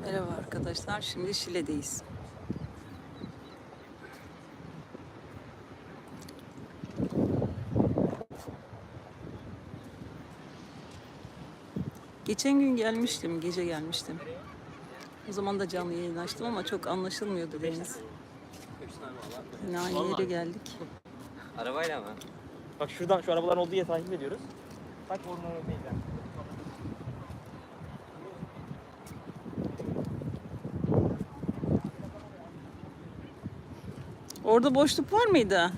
Merhaba arkadaşlar. Şimdi Şile'deyiz. Geçen gün gelmiştim, gece gelmiştim. O zaman da canlı yayın açtım ama çok anlaşılmıyordu deniz. Yere geldik. Arabayla mı? Bak şuradan şu arabaların olduğu yeri takip ediyoruz. Bak oradan örneğin. Orada boşluk var mıydı?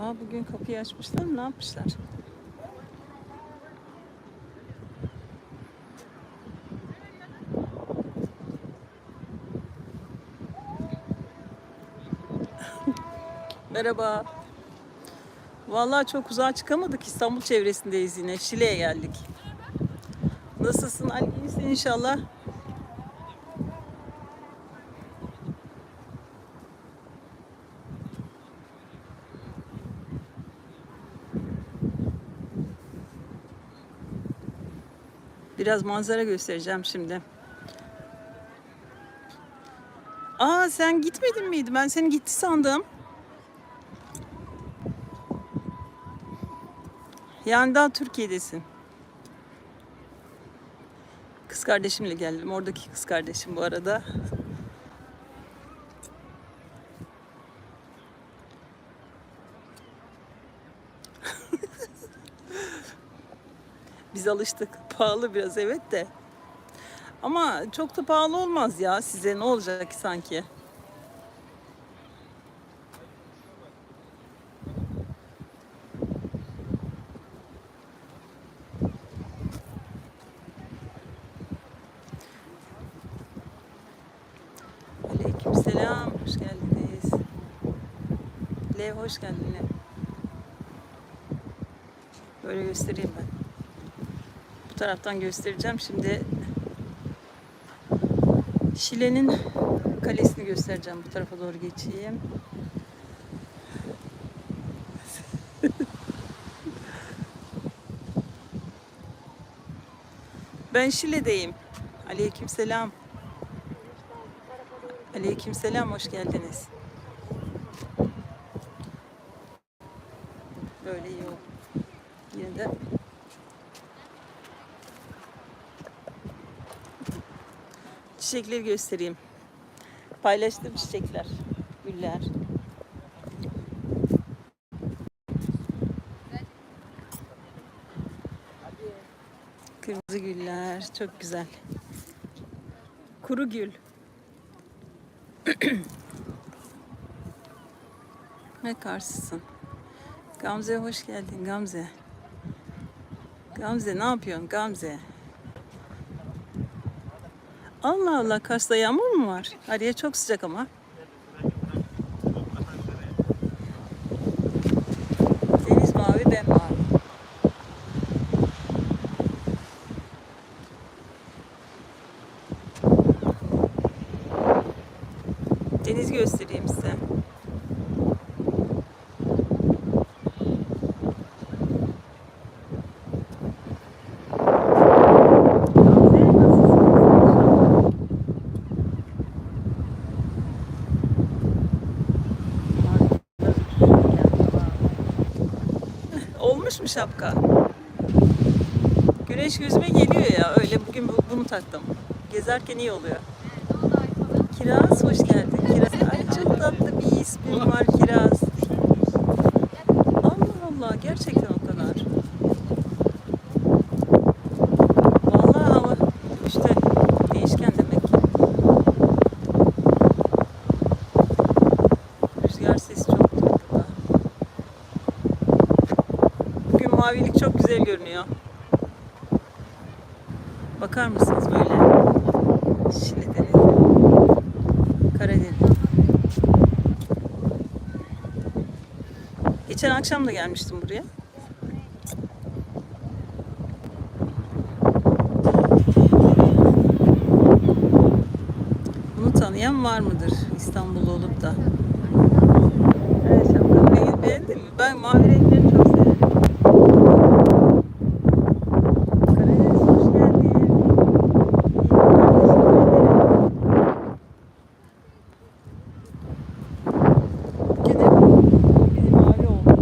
Aa, bugün kapıyı açmışlar. Ne yapmışlar? Merhaba. Vallahi çok uzağa çıkamadık. İstanbul çevresindeyiz yine. Şile'ye geldik. Nasılsın Ali? İyisin inşallah. Biraz manzara göstereceğim şimdi. Aa sen gitmedin miydi? Ben seni gitti sandım. Yani daha Türkiye'desin. Kız kardeşimle geldim. Oradaki kız kardeşim bu arada. Biz alıştık. Pahalı biraz evet de. Ama çok da pahalı olmaz ya size. Ne olacak ki sanki? Aleykümselam. Hoş geldiniz. Lev hoş geldin. Böyle göstereyim ben. Bu taraftan göstereceğim. Şimdi Şile'nin kalesini göstereceğim. Bu tarafa doğru geçeyim. Ben Şile'deyim. Aleykümselam. Aleykümselam, hoş geldiniz. Böyle iyi oldu. Yine de çiçekleri göstereyim. Paylaştığım çiçekler, güller. Kırmızı güller, çok güzel. Kuru gül. Ne karşısın? Gamze hoş geldin Gamze. Gamze ne yapıyorsun Gamze? Allah Allah Kars'ta yağmur mu var? Araya çok sıcak ama. Deniz mavi ben mavi. Deniz göstereyim size. Mu şapka? Güneş gözüme geliyor ya öyle bugün bu- bunu taktım. Gezerken iyi oluyor. Kiraz hoş geldin. Kiraz. Ay çok tatlı bir ismin var Kiraz. Allah Allah gerçekten o kadar. Vallahi hava işte değişken demek ki. Rüzgar sesi çok tatlı. Bugün mavilik çok güzel görünüyor. Bakar mısınız böyle? Şili denizi. Karadeniz. Geçen akşam da gelmiştim buraya. tanımayan var mıdır İstanbul'da olup da? Evet, şapkamı beğendin mi? Ben mavi renkleri çok severim. Karadeniz hoş geldin. İyi günler, teşekkür ederim. Bugün hep biri mavi oldu.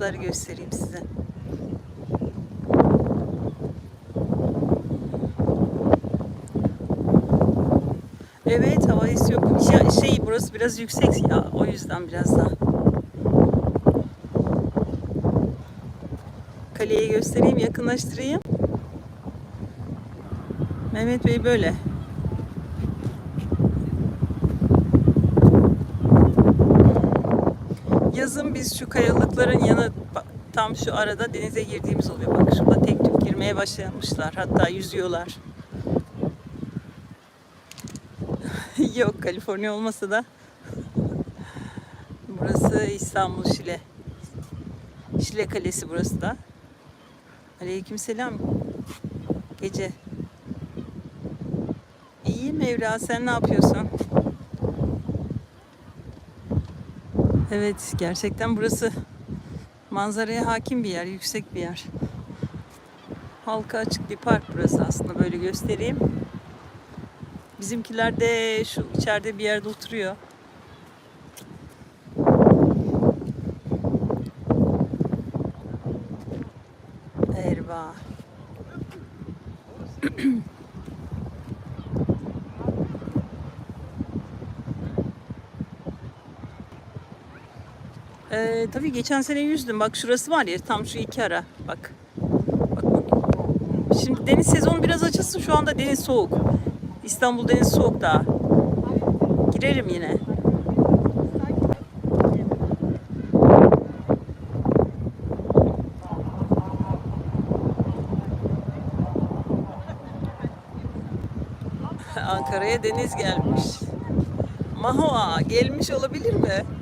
Martıları göstereyim size. Evet hava esiyor. Ya, şey burası biraz yüksek ya o yüzden biraz daha. Kaleyi göstereyim, yakınlaştırayım. Mehmet Bey böyle. Yazın biz şu kayalıkların yanı tam şu arada denize girdiğimiz oluyor. Bak şurada tek tük girmeye başlamışlar. Hatta yüzüyorlar. Yok Kaliforniya olmasa da burası İstanbul Şile. Şile Kalesi burası da. Aleykümselam. Gece. İyi Mevra sen ne yapıyorsun? Evet gerçekten burası manzaraya hakim bir yer, yüksek bir yer. Halka açık bir park burası aslında böyle göstereyim. Bizimkiler de şu içeride bir yerde oturuyor. Erba. Ee, tabii geçen sene yüzdüm. Bak şurası var ya tam şu iki ara. Bak. Bak bak. Şimdi deniz sezonu biraz açılsın. Şu anda deniz soğuk. İstanbul deniz soğuk daha. Girerim yine. Ankara'ya deniz gelmiş. Mahua gelmiş olabilir mi?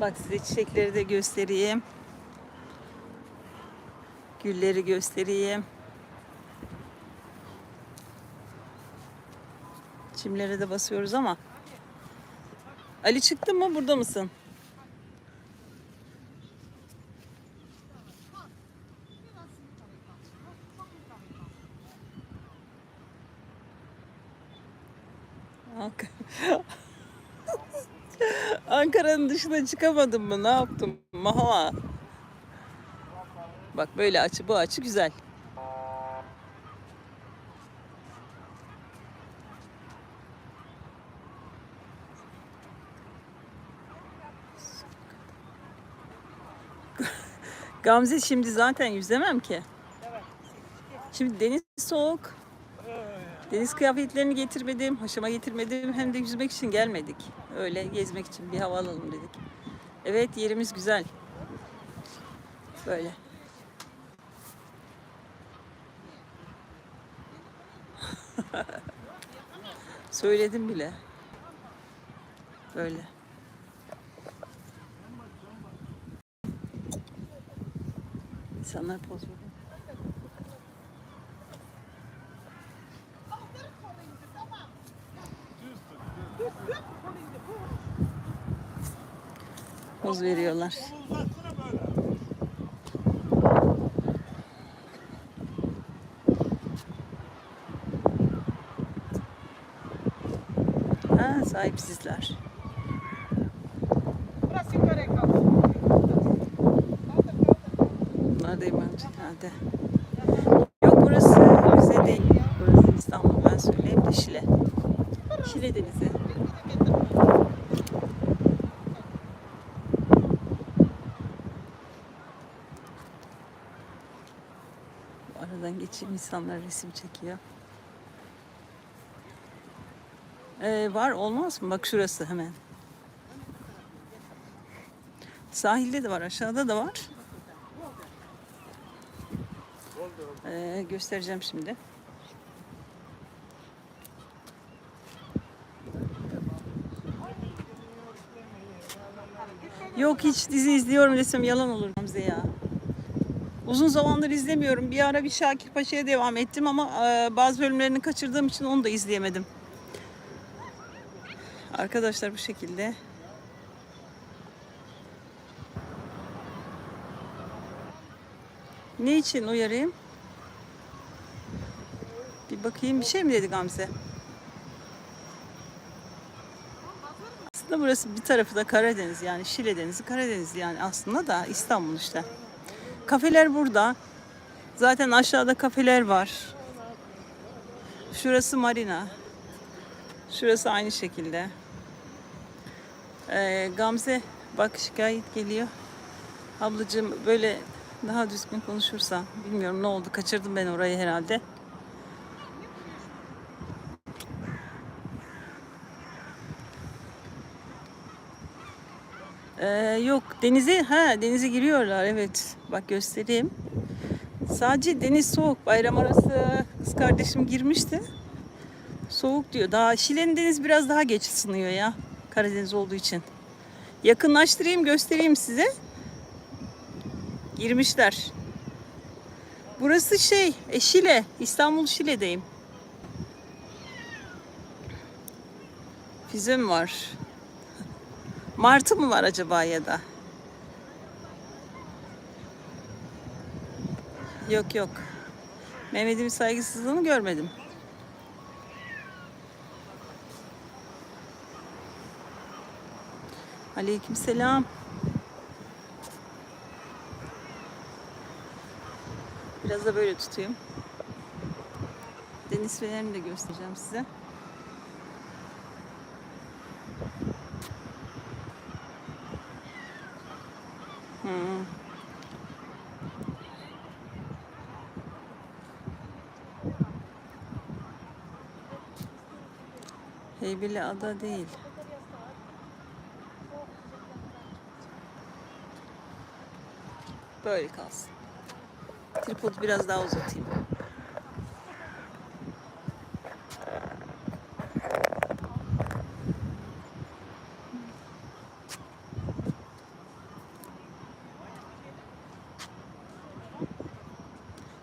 Bak size çiçekleri de göstereyim. Gülleri göstereyim. Çimlere de basıyoruz ama. Ali çıktın mı? Burada mısın? Ankara'nın dışına çıkamadım mı? Ne yaptım? Maha. Bak böyle açı bu açı güzel. Gamze şimdi zaten yüzemem ki. Şimdi deniz soğuk. Deniz kıyafetlerini getirmedim, haşama getirmedim. Hem de yüzmek için gelmedik. Öyle gezmek için bir hava alalım dedik. Evet yerimiz güzel. Böyle. Söyledim bile. Böyle. İnsanlar poz veriyor. Poz veriyorlar. Ha, sahipsizler. Bunlar da yabancı herhalde. Şimdi insanlar resim çekiyor. Ee, var olmaz mı? Bak şurası hemen. Sahilde de var, aşağıda da var. Ee, göstereceğim şimdi. Yok hiç dizi izliyorum desem yalan olur Hamze ya. Uzun zamandır izlemiyorum. Bir ara bir Şakir Paşa'ya devam ettim ama e, bazı bölümlerini kaçırdığım için onu da izleyemedim. Arkadaşlar bu şekilde. Ne için uyarayım? Bir bakayım bir şey mi dedi Gamze? Aslında burası bir tarafı da Karadeniz yani Şile Denizi Karadeniz yani aslında da İstanbul işte. Kafeler burada. Zaten aşağıda kafeler var. Şurası marina. Şurası aynı şekilde. Ee, Gamze bak şikayet geliyor. Ablacığım böyle daha düzgün konuşursa bilmiyorum ne oldu kaçırdım ben orayı herhalde. Ee, yok denize ha denize giriyorlar evet bak göstereyim. Sadece deniz soğuk bayram arası kız kardeşim girmişti. Soğuk diyor. Daha Şile'nin deniz biraz daha geç ısınıyor ya. Karadeniz olduğu için. Yakınlaştırayım göstereyim size. Girmişler. Burası şey e, Şile. İstanbul Şile'deyim. Füze mi var? Martı mı var acaba ya da? Yok yok. Mehmet'imin saygısızlığını görmedim. Aleykümselam. Biraz da böyle tutayım. Deniz fenerini de göstereceğim size. Heybeli ada değil. Böyle kalsın. Tripodu biraz daha uzatayım.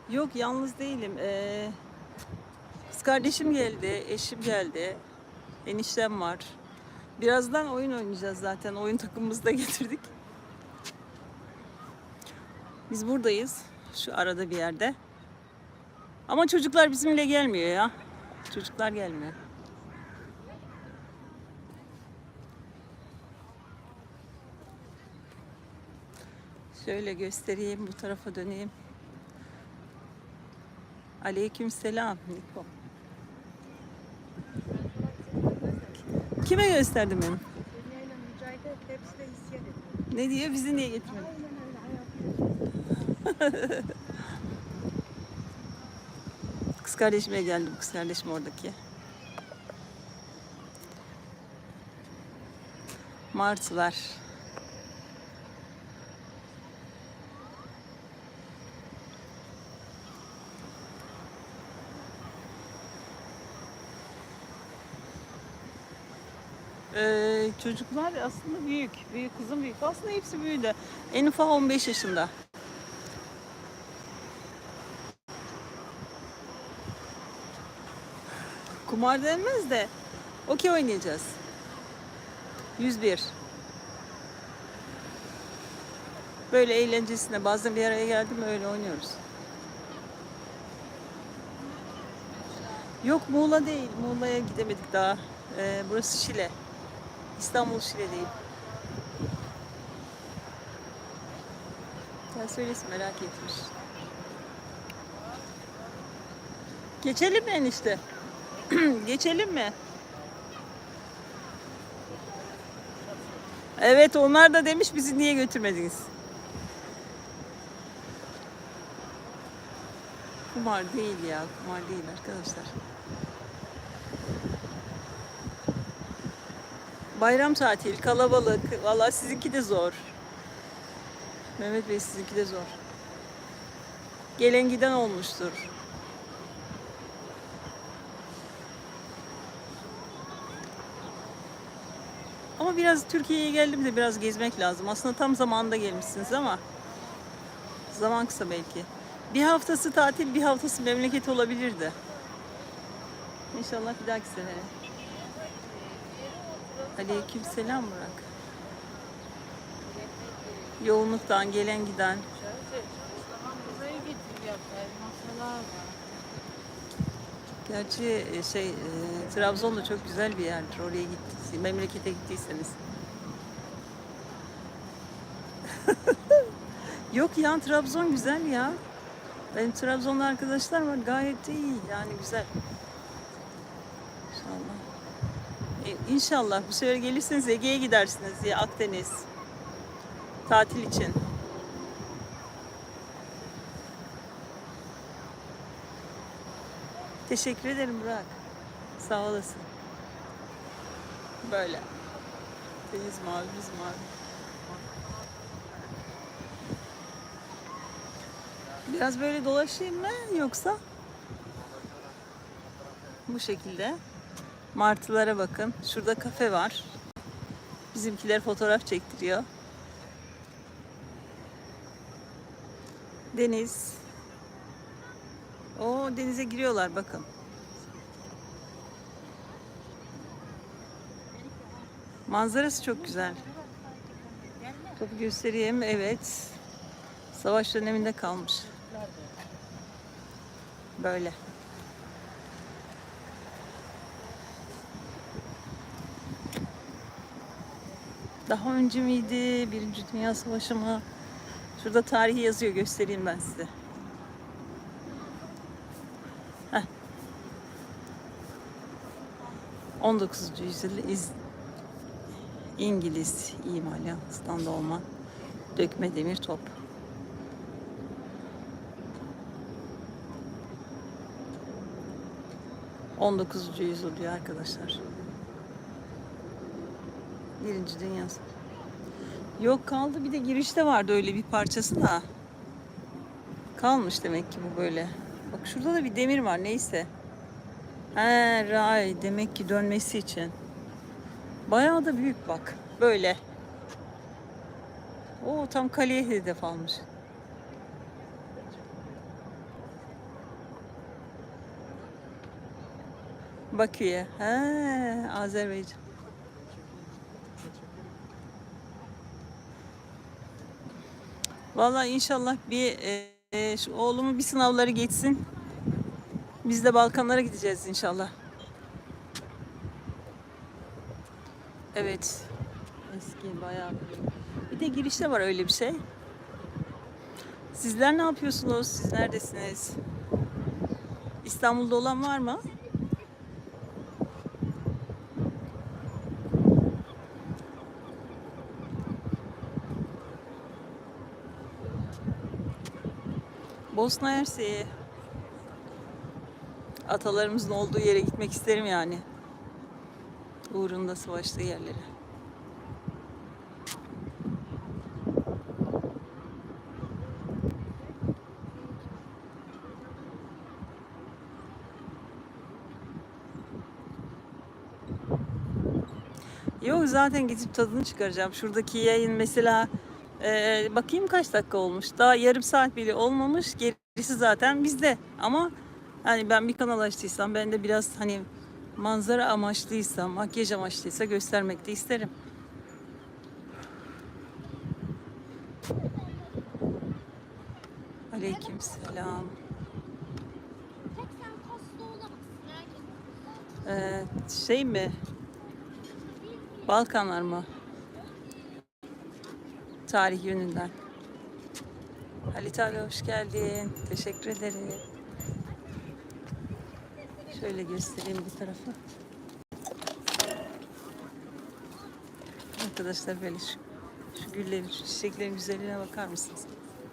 Yok yalnız değilim. Ee, kız kardeşim geldi, eşim geldi, eniştem var. Birazdan oyun oynayacağız zaten. Oyun takımımızı da getirdik. Biz buradayız. Şu arada bir yerde. Ama çocuklar bizimle gelmiyor ya. Çocuklar gelmiyor. Şöyle göstereyim, bu tarafa döneyim. Aleyküm selam Niko. Kime gösterdim ediyor. Ne diyor? Bizi niye hayat. Kız kardeşime geldim. Kız kardeşim oradaki. Martılar. Ee, çocuklar aslında büyük. Büyük kızım büyük. Aslında hepsi büyüdü. En ufak 15 yaşında. Kumar denmez de okey oynayacağız. 101. Böyle eğlencesine bazen bir araya geldim öyle oynuyoruz. Yok Muğla değil. Muğla'ya gidemedik daha. Ee, burası Şile. İstanbul Şile'deyim. Sen söylesin merak etmiş. Geçelim mi enişte? Geçelim mi? Evet onlar da demiş bizi niye götürmediniz? Kumar değil ya, kumar değil arkadaşlar. Bayram tatil, kalabalık. Vallahi sizinki de zor. Mehmet Bey sizinki de zor. Gelen giden olmuştur. Ama biraz Türkiye'ye geldiğimde biraz gezmek lazım. Aslında tam zamanında gelmişsiniz ama zaman kısa belki. Bir haftası tatil, bir haftası memleket olabilirdi. İnşallah bir dahaki sene. Aleyküm selam Burak. Yoğunluktan gelen giden. Gerçi e, şey e, Trabzon da çok güzel bir yerdir. Oraya gittiyseniz, memlekete gittiyseniz. Yok ya Trabzon güzel ya. Benim Trabzonlu arkadaşlar var gayet iyi yani güzel. İnşallah. E, inşallah bu sefer gelirseniz Ege'ye gidersiniz ya Akdeniz. Tatil için. Teşekkür ederim Burak. Sağ olasın. Böyle. Deniz mavi, biz mavi. Biraz böyle dolaşayım mı yoksa? Bu şekilde. Martılara bakın. Şurada kafe var. Bizimkiler fotoğraf çektiriyor. Deniz. O denize giriyorlar bakın. Manzarası çok güzel. Topu göstereyim. Evet. Savaş döneminde kalmış. Böyle. Daha önce miydi? Birinci Dünya Savaşı mı? Şurada tarihi yazıyor. Göstereyim ben size. Heh. 19. yüzyılda İz İngiliz imalatında olma dökme demir top. ...19. yüzyıl diyor arkadaşlar. Birinci Dünya. Yok kaldı bir de girişte vardı öyle bir parçası da. Kalmış demek ki bu böyle. Bak şurada da bir demir var neyse. He ray demek ki dönmesi için. Bayağı da büyük bak. Böyle. O tam kaleye hedef almış. Bakü'ye. He Azerbaycan. Vallahi inşallah bir e, e, şu oğlumun bir sınavları geçsin. Biz de Balkanlara gideceğiz inşallah. Evet. Eski bayağı. Bir de girişte var öyle bir şey. Sizler ne yapıyorsunuz? Siz neredesiniz? İstanbul'da olan var mı? Bosna Hersek'e atalarımızın olduğu yere gitmek isterim yani. Uğrunda savaştığı yerlere. Yok zaten gidip tadını çıkaracağım. Şuradaki yayın mesela e, bakayım kaç dakika olmuş. Daha yarım saat bile olmamış. Gerisi zaten bizde. Ama hani ben bir kanal açtıysam ben de biraz hani manzara amaçlıysa, makyaj amaçlıysa göstermek de isterim. Aleyküm selam. Ee, şey mi? Balkanlar mı? Tarih yönünden. Halit abi hoş geldin. Teşekkür ederim. Şöyle göstereyim bu tarafı. Arkadaşlar böyle şu, şu güllerin, şu çiçeklerin güzelliğine bakar mısınız?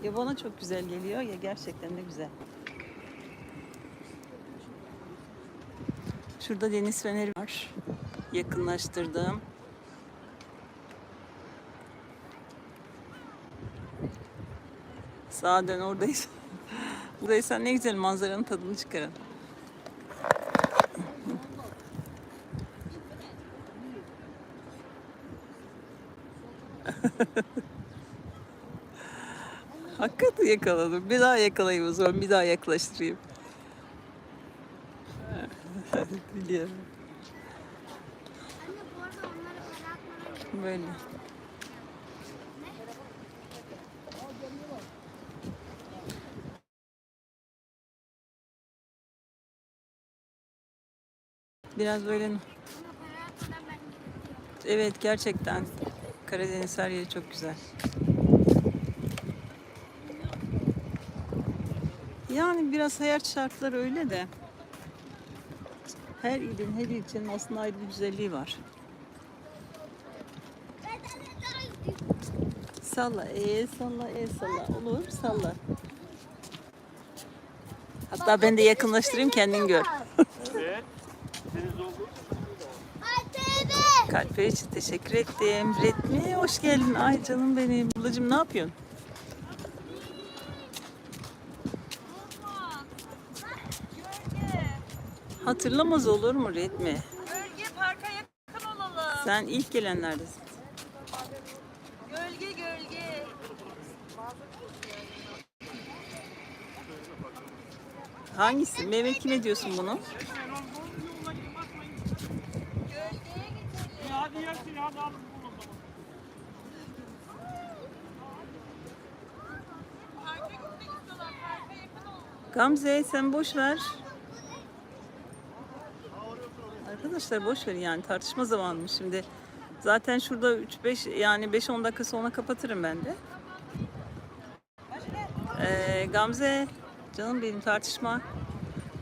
Ya bana çok güzel geliyor ya gerçekten de güzel. Şurada deniz feneri var. Yakınlaştırdım. Sağa dön oradaysan. Buradaysan ne güzel manzaranın tadını çıkarın. Hakikaten yakaladım. Bir daha yakalayayım o zaman. Bir daha yaklaştırayım. Biliyorum. Böyle. Biraz böyle evet gerçekten Karadeniz her yeri çok güzel. Yani biraz hayat şartları öyle de her ilin, her ilçenin aslında ayrı bir güzelliği var. Salla, e salla, e salla. Olur, salla. Hatta ben de yakınlaştırayım kendin gör. Evet. Deniz oldu. Kalpler için teşekkür ettim. Retmi hoş geldin. Ay canım benim. Ablacığım ne yapıyorsun? Hatırlamaz olur mu Retmi? Gölge parka yakın olalım. Sen ilk gelenlerdesin. Gölge gölge. Hangisi? Mehmet kime diyorsun bunu? Hadi yersin hadi al. bul o zaman. Gamze sen boş ver. Arkadaşlar boş verin yani tartışma zamanı şimdi? Zaten şurada 3-5 yani 5-10 dakika sonra kapatırım ben de. Ee, Gamze canım benim tartışma.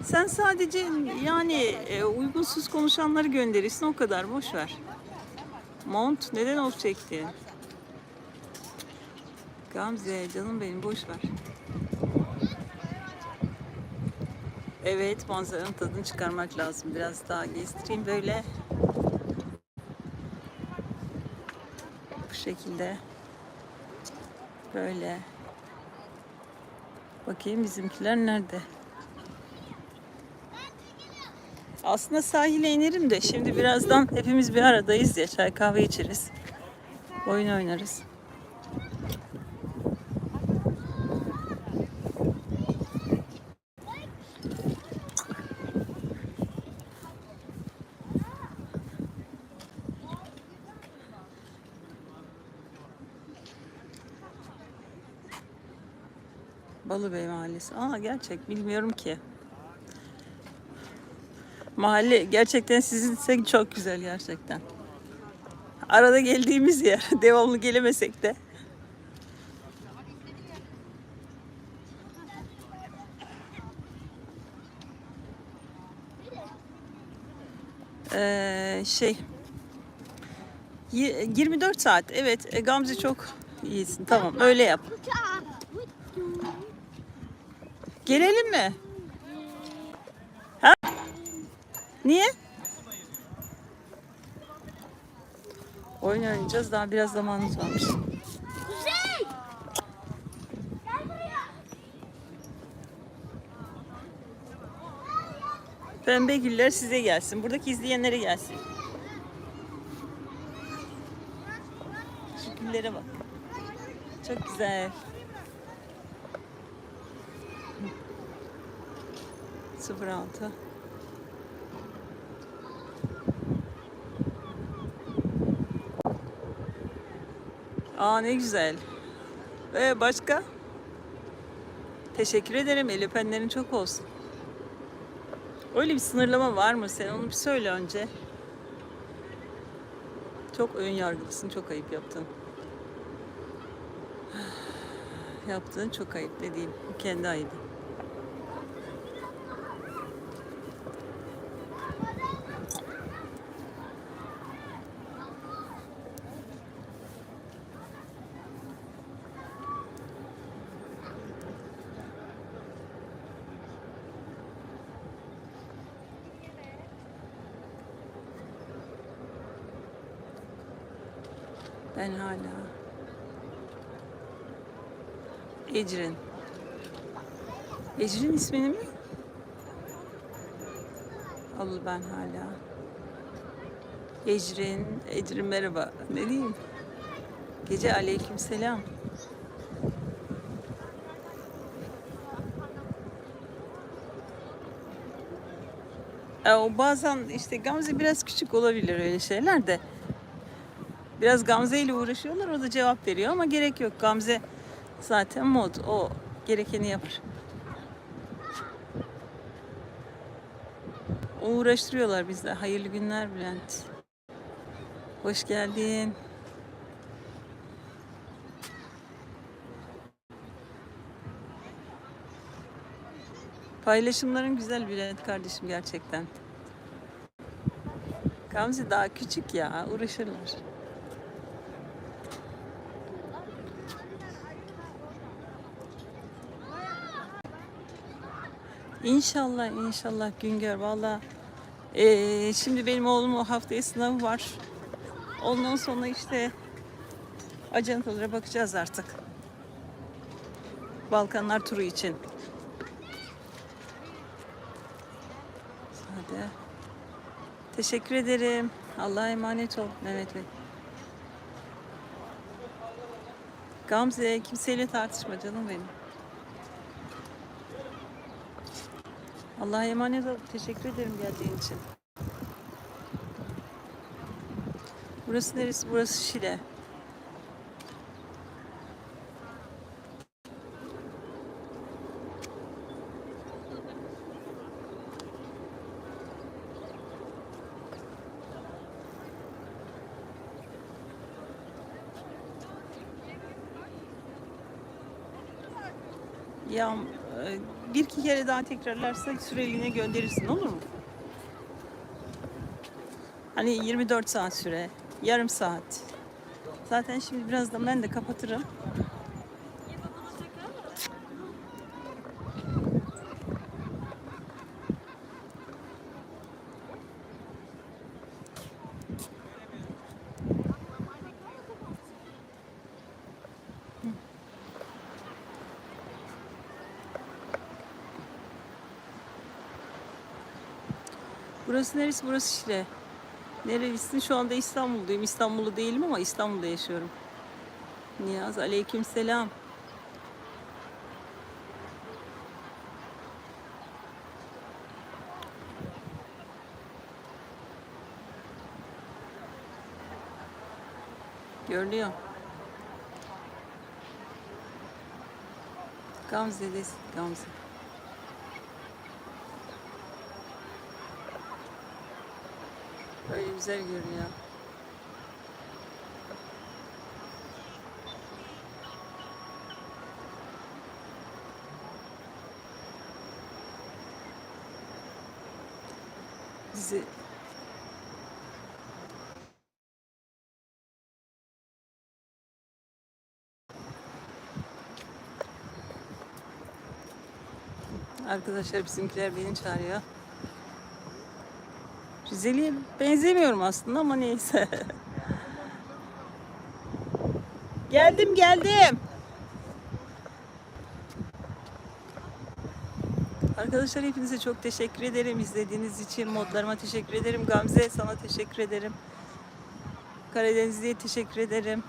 Sen sadece yani e, uygunsuz konuşanları gönderirsin o kadar boş ver. Mont neden of çekti? Gamze canım benim boş ver. Evet manzaranın tadını çıkarmak lazım. Biraz daha gezdireyim böyle. Bu şekilde. Böyle. Bakayım bizimkiler nerede? Aslında sahile inerim de şimdi birazdan hepimiz bir aradayız ya çay kahve içeriz. Oyun oynarız. Balıbey Mahallesi. Aa gerçek bilmiyorum ki. Mahalle gerçekten sizin çok güzel gerçekten. Arada geldiğimiz yer. Devamlı gelemesek de. Ee, şey y- 24 saat evet e, Gamze çok iyisin tamam öyle yap. Gelelim mi? Ha? Niye? Oyun oynayacağız. Daha biraz zamanımız varmış. Kuzey! Gel buraya. Pembe güller size gelsin. Buradaki izleyenlere gelsin. Şu güllere bak. Çok güzel. Sıfır altı. Aa ne güzel. Ve başka? Teşekkür ederim. El öpenlerin çok olsun. Öyle bir sınırlama var mı sen? Onu bir söyle önce. Çok ön yargılısın. Çok ayıp yaptın. Yaptığın çok ayıp dediğim. Kendi ayıbı. Ben hala Ecrin. Ecrin ismini mi? Alır ben hala. Ecrin, Ecrin merhaba. Ne diyeyim? Gece aleyküm selam. O bazen işte Gamze biraz küçük olabilir öyle şeyler de. Biraz Gamze ile uğraşıyorlar o da cevap veriyor ama gerek yok. Gamze zaten mod o gerekeni yapar. O uğraştırıyorlar bizde. Hayırlı günler Bülent. Hoş geldin. Paylaşımların güzel Bülent kardeşim gerçekten. Gamze daha küçük ya, uğraşırlar. İnşallah, inşallah Güngör. Valla eee, şimdi benim oğlumun haftaya sınavı var. Ondan sonra işte ajantalara bakacağız artık. Balkanlar turu için. Hadi. Teşekkür ederim. Allah'a emanet ol Mehmet Bey. Gamze kimseyle tartışma canım benim. Allah'a emanet ol. Teşekkür ederim geldiğin için. Burası neresi? Burası Şile. Ya e, bir kere daha tekrarlarsa süreliğine gönderirsin olur mu? Hani 24 saat süre, yarım saat. Zaten şimdi birazdan ben de kapatırım. Burası neresi? Burası Şile. Nerelisin? Şu anda İstanbul'dayım. İstanbullu değilim ama İstanbul'da yaşıyorum. Niyaz aleyküm selam. Görünüyor. Gamze'desin. Gamze. Böyle güzel görünüyor. Dizi Arkadaşlar bizimkiler beni çağırıyor. Rizeli'ye benzemiyorum aslında ama neyse. geldim geldim. Arkadaşlar hepinize çok teşekkür ederim izlediğiniz için. Modlarıma teşekkür ederim. Gamze sana teşekkür ederim. Karadenizli'ye teşekkür ederim.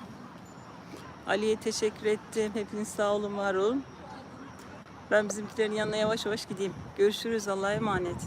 Ali'ye teşekkür ettim. Hepiniz sağ olun, var olun. Ben bizimkilerin yanına yavaş yavaş gideyim. Görüşürüz. Allah'a emanet.